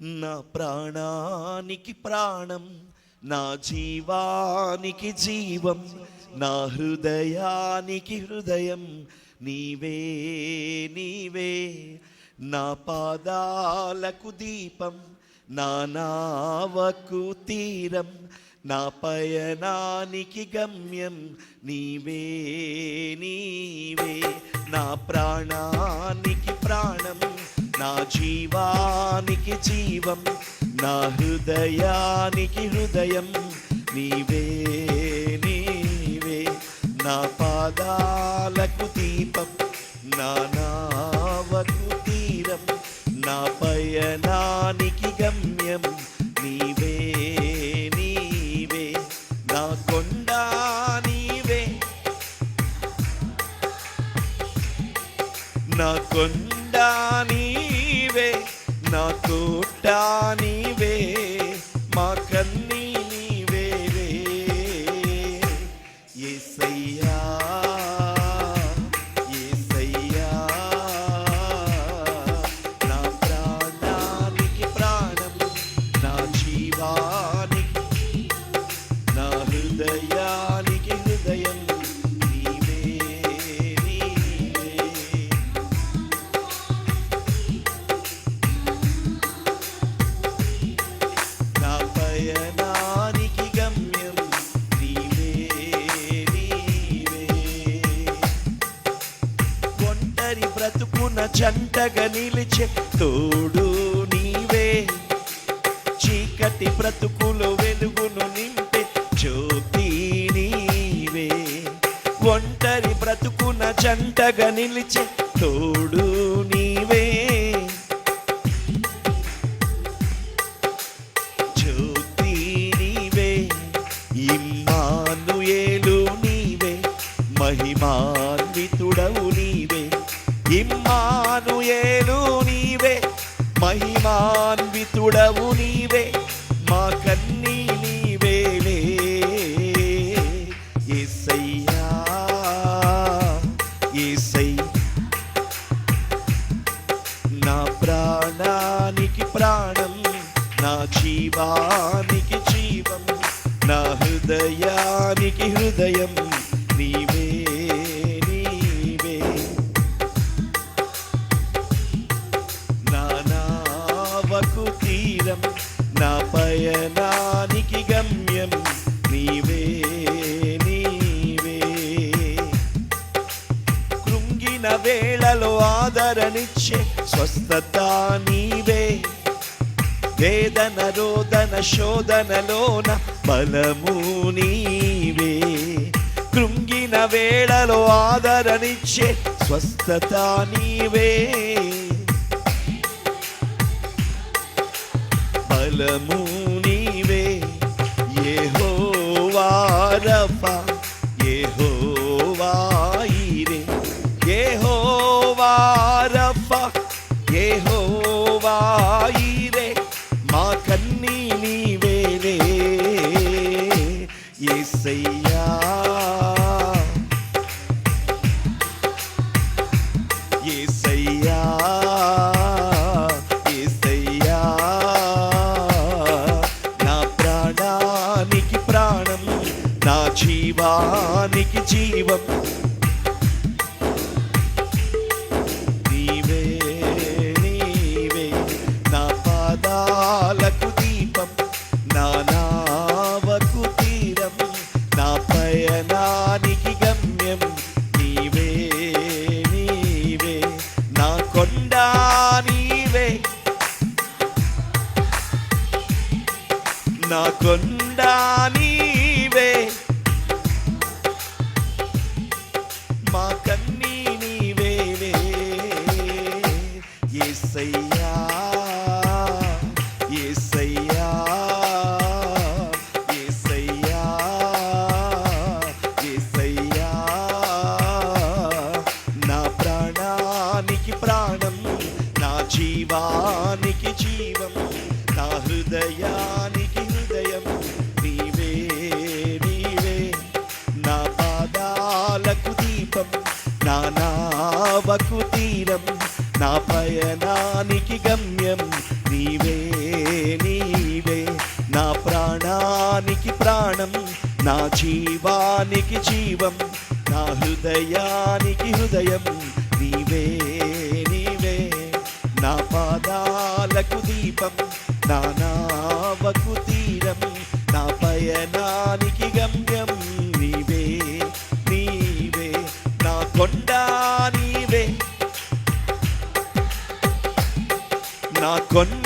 నా ప్రాణానికి ప్రాణం నా జీవానికి జీవం నా హృదయానికి హృదయం. నీవే నీవే నా పాదాలకు దీపం నా నావకు తీరం నా పయనానికి గమ్యం. నీవే నీవే నా ప్రాణానికి ప్రాణం. నా జీవానికి జీవం నా హృదయానికి హృదయం నీవే నీవే. నా పాదాలకు దీపం నా నావకు తీరం నా పయనానికి గమ్యం నీవే నీవే. నా కొండ నీవే. నా కొండ నీ నా తోట నీవే మా కన్నీ నీవేరే ఏసయ్యా ఒంటరి బ్రతుకున జంటగా నిలిచే తోడు నీవే. చీకటి బ్రతుకులో వెలుగును నింపే జ్యోతి నీవే. ఒంటరి బ్రతుకున జంటగా నిలిచే తోడు నీవే. మహిమాన్వితుడవు నీవే మా కన్నీ నీవేలే ఏసయ్యా ఏసై నా ప్రాణానికి ప్రాణం నా జీవానికి జీవం నా హృదయానికి హృదయం నీవే. స్వస్థత నీవే. వేదన రోదన శోధనలోన బలము నీవే. కృంగిన వేళలో ఆదరణిచ్చే స్వస్థత నీవే. బలము నీవే. ఏ రఫా. యెహోవా యేసయ్యా యేసయ్యా యేసయ్యా నా ప్రాణానికి ప్రాణం నా జీవానికి జీవం కొండ నీవే. మా కన్నీ నీవేవే ఏసయ్యా ఏసయ్యా ఏసయ్యా ఏసయ్యా. నా ప్రాణానికి ప్రాణం నా జీవానికి జీవం నా హృదయా నాకు తీరం. నా పయనానికి గమ్యం నీవే నీవే. నా ప్రాణానికి ప్రాణం నా జీవానికి జీవం. నా హృదయానికి హృదయం నీవే నీవే. నా పాదాలకు దీపం నానా నా కొండ నీవే